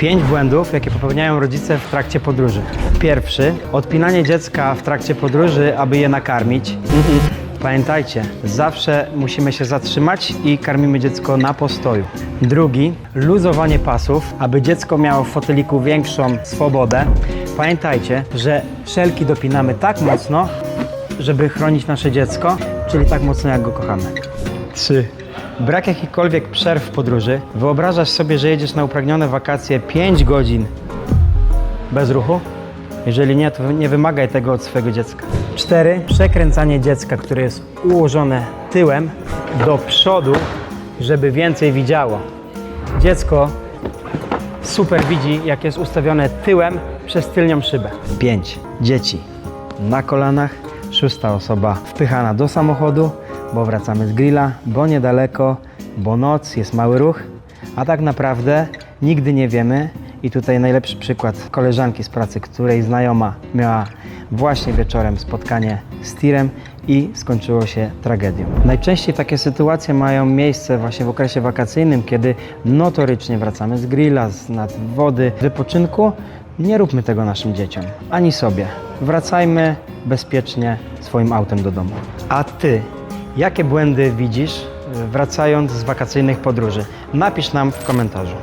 Pięć błędów, jakie popełniają rodzice w trakcie podróży. Pierwszy, odpinanie dziecka w trakcie podróży, aby je nakarmić. Pamiętajcie, zawsze musimy się zatrzymać i karmimy dziecko na postoju. Drugi, luzowanie pasów, aby dziecko miało w foteliku większą swobodę. Pamiętajcie, że szelki dopinamy tak mocno, żeby chronić nasze dziecko, czyli tak mocno jak go kochamy. 3. Brak jakichkolwiek przerw w podróży. Wyobrażasz sobie, że jedziesz na upragnione wakacje 5 godzin bez ruchu? Jeżeli nie, to nie wymagaj tego od swojego dziecka. 4. Przekręcanie dziecka, które jest ułożone tyłem do przodu, żeby więcej widziało. Dziecko super widzi, jak jest ustawione tyłem przez tylnią szybę. 5. Dzieci na kolanach. Szósta osoba wpychana do samochodu, bo wracamy z grilla, bo niedaleko, bo noc, jest mały ruch, a tak naprawdę nigdy nie wiemy. I tutaj najlepszy przykład koleżanki z pracy, której znajoma miała właśnie wieczorem spotkanie z tirem i skończyło się tragedią. Najczęściej takie sytuacje mają miejsce właśnie w okresie wakacyjnym, kiedy notorycznie wracamy z grilla, z nad wody, wypoczynku. Nie róbmy tego naszym dzieciom, ani sobie. Wracajmy bezpiecznie swoim autem do domu. A ty, jakie błędy widzisz, y, wracając z wakacyjnych podróży? Napisz nam w komentarzu.